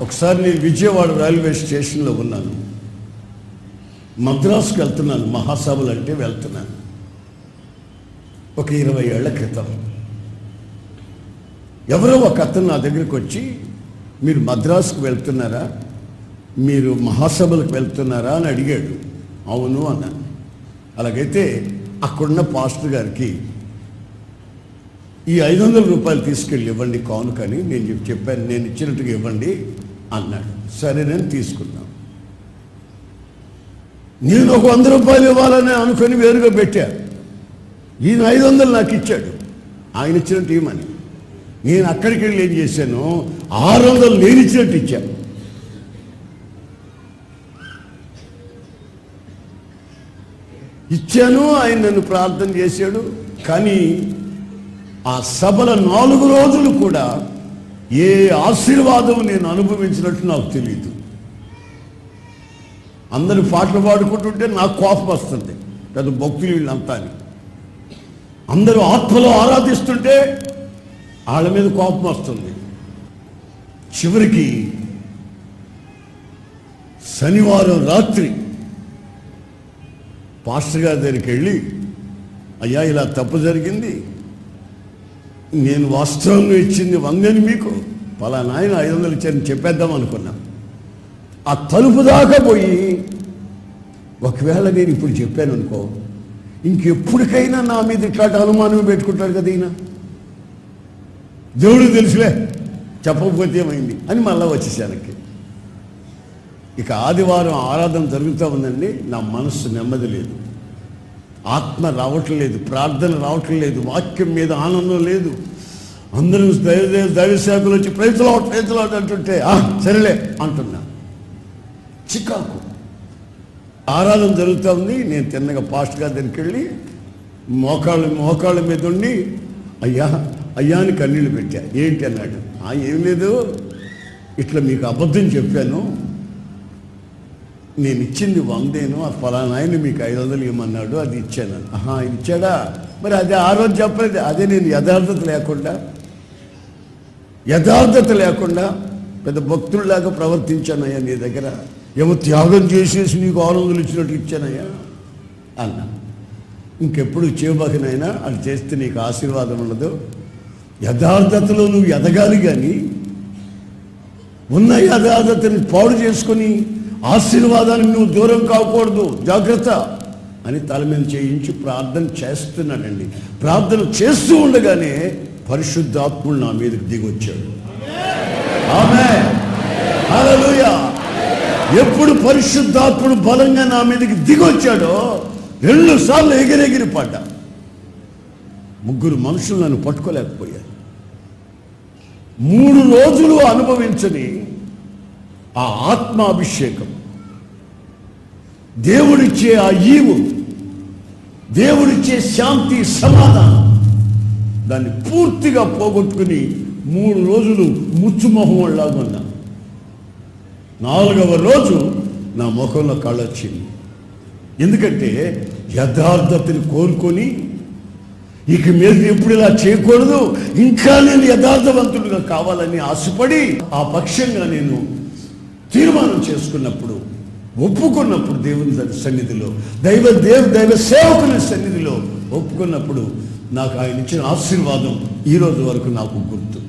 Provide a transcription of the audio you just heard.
ఒకసారి నేను విజయవాడ రైల్వే స్టేషన్లో ఉన్నాను. మద్రాసుకు వెళ్తున్నాను మహాసభలు అంటే వెళ్తున్నాను. ఒక ఇరవై ఏళ్ళ క్రితం. ఎవరో ఒక అతను నా దగ్గరికి వచ్చి మీరు మద్రాసుకు వెళ్తున్నారా? మీరు మహాసభలకు వెళ్తున్నారా? అని అడిగాడు. అవును అన్నాను. అలాగైతే అక్కడున్న పాస్టర్ గారికి ఈ ఐదు వందల రూపాయలు తీసుకెళ్ళి ఇవ్వండి కానుకని నేను చెప్పాను నేను ఇచ్చినట్టుగా ఇవ్వండి. అన్నాడు. సరే నేను తీసుకున్నాను నేను ఒక వంద రూపాయలు ఇవ్వాలని అనుకొని వేరుగా పెట్టాను ఈయన ఐదు వందలు నాకు ఇచ్చాడు. ఆయన ఇచ్చినట్టు ఇవ్వమని. నేను అక్కడికి వెళ్ళి ఏం చేశాను ఆరు వందలు నేను ఇచ్చినట్టు ఇచ్చాను ఇచ్చాను ఆయన నన్ను ప్రార్థన చేశాడు. కానీ ఆ సభల నాలుగు రోజులు కూడా ఏ ఆశీర్వాదం నేను అనుభవించినట్టు నాకు తెలియదు అందరు పాటలు పాడుకుంటుంటే నాకు కోపం వస్తుంది. పెద్ద భక్తులు వీళ్ళంతా అని అందరూ ఆత్మలో ఆరాధిస్తుంటే వాళ్ళ మీద కోపం వస్తుంది. చివరికి శనివారం రాత్రి పాస్టర్ గారి దగ్గరికి వెళ్ళి అయ్యా ఇలా తప్పు జరిగింది. నేను వాస్తవంగా ఇచ్చింది వందని మీకు. పలానా ఆయన ఐదు వందలు ఇచ్చారని చెప్పేద్దాం అనుకున్నా. ఆ తలుపు దాకా పోయి ఒకవేళ నేను ఇప్పుడు చెప్పాను అనుకో ఇంకెప్పటికైనా నా మీద ఇట్లాంటి అనుమానం పెట్టుకుంటాడు కదా ఈయన. దేవుడు తెలుసులే చెప్పకపోతే ఏమైంది అని మళ్ళీ వచ్చేసానికి. ఇక ఆదివారం ఆరాధన జరుగుతూ ఉందండి నా మనస్సు నెమ్మది లేదు. ఆత్మ రావటం లేదు ప్రార్థన రావటం లేదు వాక్యం మీద ఆనందం లేదు. అందరూ దైవ దైవ సేవకులు వచ్చి ప్రైతులాట్ ప్రైతులాట్ అంటుంటే సరేలే అంటున్నా. చికాకు. ఆరాధన జరుగుతూ ఉంది నేను తిన్నగా పాస్ట్ గారి దగ్గరికి వెళ్ళి మోకాళ్ళ మోకాళ్ళ మీద ఉండి అయ్యా అయ్యా అని కన్నీళ్ళు పెట్టా. ఏంటి అన్నాడు. ఏం లేదు. ఇట్లా మీకు అబద్ధం చెప్పాను. నేను ఇచ్చింది వందేను ఆ ఫలానా ఆయన మీకు ఐదు వందలు ఇవ్వమన్నాడు అది ఇచ్చాను. ఆహా ఇచ్చాడా? మరి అదే ఆ రోజు చెప్పలేదు. అదే నేను యథార్థత లేకుండా యథార్థత లేకుండా పెద్ద భక్తుల్లాగా ప్రవర్తించానయ్యా నీ దగ్గర. ఏమో త్యాగం చేసేసి నీకు ఆరు వందలు ఇచ్చినట్టు ఇచ్చానయ్యా అన్న. ఇంకెప్పుడు చేయబాకనైనా అది చేస్తే నీకు ఆశీర్వాదం ఉండదు. యథార్థతలో నువ్వు ఎదగాలి కానీ ఉన్న యథార్థతని పాడు చేసుకొని ఆశీర్వాదానికి నువ్వు దూరం కాకూడదు జాగ్రత్త అని తల మీద చేయించి ప్రార్థన చేస్తున్నాడండి. ప్రార్థన చేస్తూ ఉండగానే పరిశుద్ధాత్ముడు నా మీదకి దిగొచ్చాడు. ఆమె హల్లెలూయా. ఎప్పుడు పరిశుద్ధాత్ముడు బలంగా నా మీదకి దిగొచ్చాడో రెండు సార్లు ఎగిరెగిరి పడ్డా. ముగ్గురు మనుషులు నన్ను పట్టుకోలేకపోయారు. మూడు రోజులు అనుభవించని ఆ ఆత్మాభిషేకం. దేవుడిచ్చే ఆ ఈవు దేవుడిచ్చే శాంతి సమాధానం దాన్ని పూర్తిగా పోగొట్టుకుని మూడు రోజులు ముచ్చుమొహం లాగా ఉన్నా. నాలుగవ రోజు నా ముఖంలో కళ్ళొచ్చింది. ఎందుకంటే యథార్థతని కోరుకొని ఇక మీద ఎప్పుడు ఇలా చేయకూడదు ఇంకా నేను యథార్థవంతుడిగా కావాలని ఆశపడి ఆ పక్షంగా నేను తీర్మానం చేసుకున్నప్పుడు ఒప్పుకున్నప్పుడు దేవుని సన్నిధిలో దైవ దేవ దైవ సేవకుని సన్నిధిలో ఒప్పుకున్నప్పుడు నాకు ఆయన ఇచ్చిన ఆశీర్వాదం ఈరోజు వరకు నాకు గుర్తు.